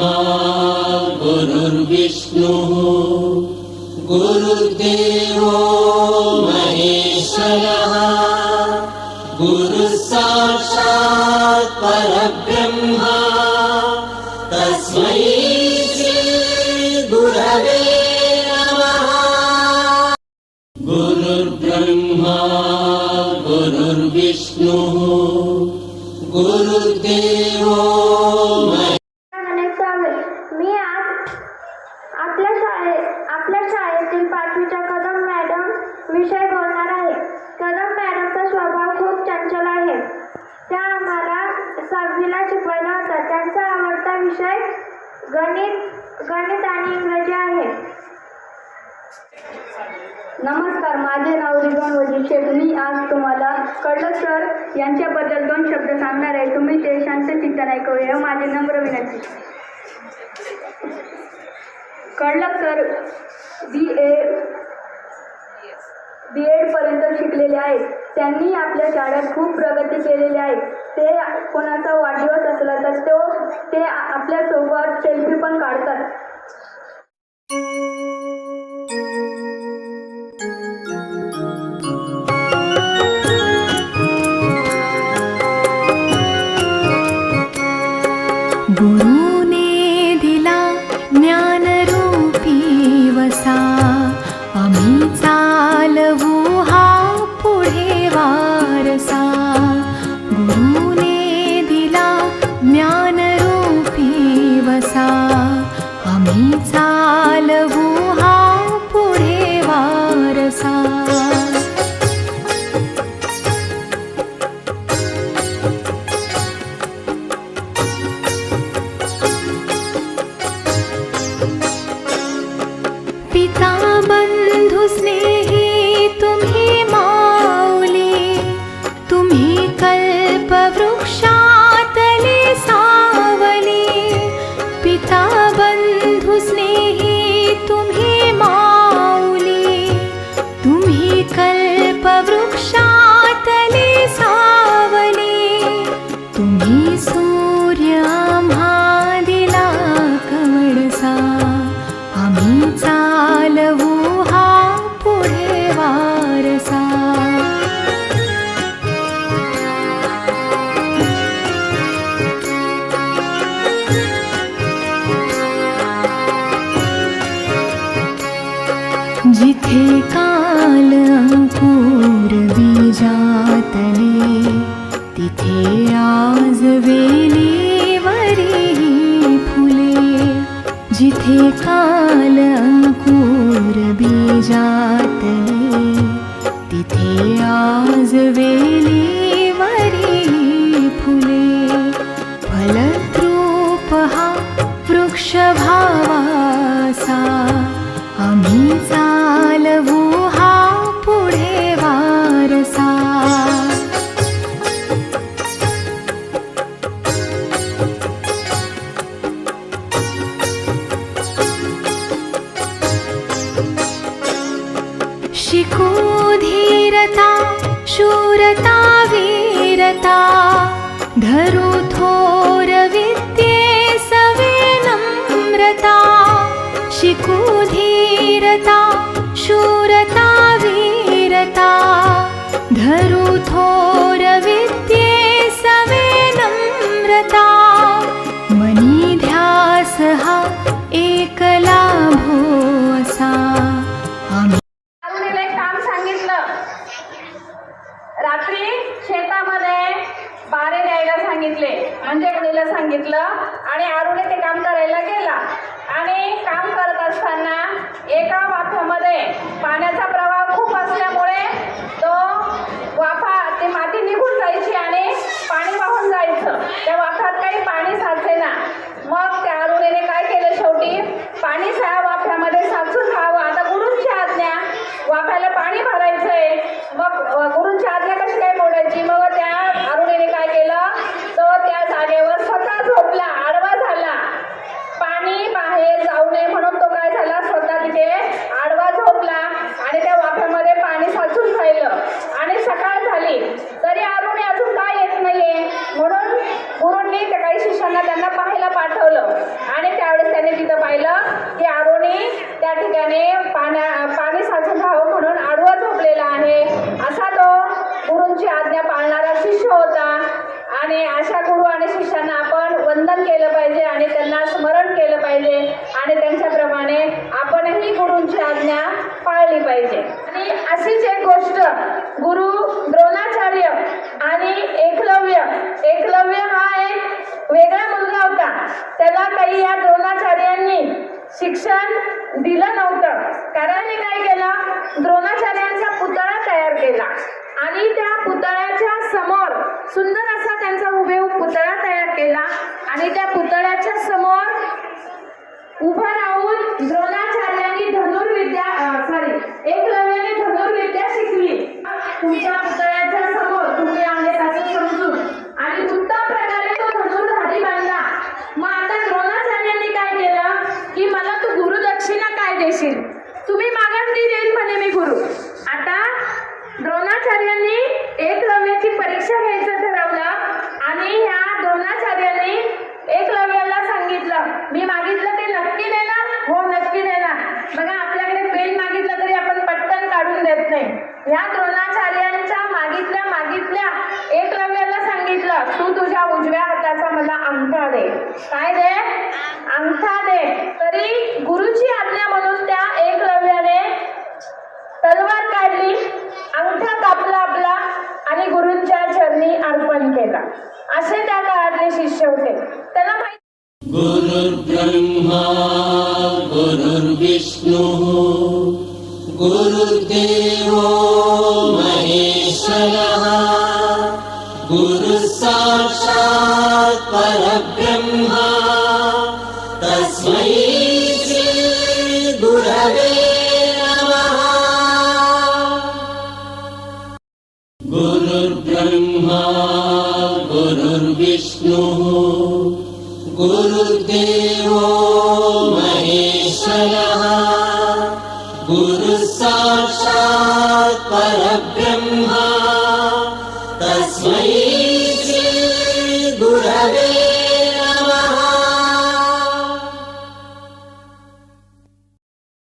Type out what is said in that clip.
गुरुर्ब्रह्मा गुरुर्विष्णुः। गुरुर्देवो महेश्वरः। गुरुः साक्षात् गणित गणित आणि इंग्रजी आहे. नमस्कार माझे नाव रिजवान वजी शेख मी आज तुम्हाला कळलं सर यांच्याबद्दल दोन शब्द सांगणार आहे. तुम्ही ते शांत चिंतन ऐकूया. हे माझे नम्र विनंती. Kadlak sir B A B पर्यंत शिकलेले आहेत. त्यांनी आपल्या शाळेत खूप प्रगती केलेली आहे. ते कोणाचा वाढदिवस असला तर तो ते आपल्यासोबत शूरता वीरता धरू थोर विद्ये सवे नम्रता शिकू धीरता शूरता वीरता धरू सांगितले. म्हणजे मुलीला सांगितलं आणि अरुणी ते काम करायला गेला. आणि काम करत असताना एका वाफ्यामध्ये पाण्याचा प्रवाह खूप असल्यामुळे तो वाफा ते माती होती तरी अरुणी अजून काय येत नाहीये? म्हणून गुरुंनी त्या काही शिष्यांना त्यांना पाहायला पाठवलं. आणि त्यावेळेस त्यांनी तिथं पाहिलं की अरुणी त्या ठिकाणी पाण्या पाणी साचून राहावं म्हणून आडवा झोपलेला आहे. असा तो गुरुंची आज्ञा पाळणारा शिष्य होता. आणि अशा गुरु आणि शिष्यांना आपण वंदन केलं पाहिजे आणि त्यांना स्मरण केलं पाहिजे. आणि त्यांच्याप्रमाणे आपणही गुरुंची आज्ञा पाळली पाहिजे. आणि अशीच एक गोष्ट Anita या द्रोणाचार्यांच्या मागितल्या मागितल्या एकलव्याला सांगितलं तू तुझ्या उजव्या हाताचा मला अंगठा दे. काय दे? अंगठा दे. तरी गुरुची आज्ञा म्हणून त्या एकलव्याने तलवार काढली अंगठा कापला आपला आणि गुरुंच्या चरणी अर्पण केला. असे त्या काळातले शिष्य होते. त्याला माहिती गुरु ब्रह्मा गुरुर्विष्णू गुरुर्देवो गुरुदेवो महेश्व परब्रह्मा। तस्मै गुरवे नमः। गुरुर्ब्रह्मा गुरुर्विष्णुः। गुरुर्देव गुरुशा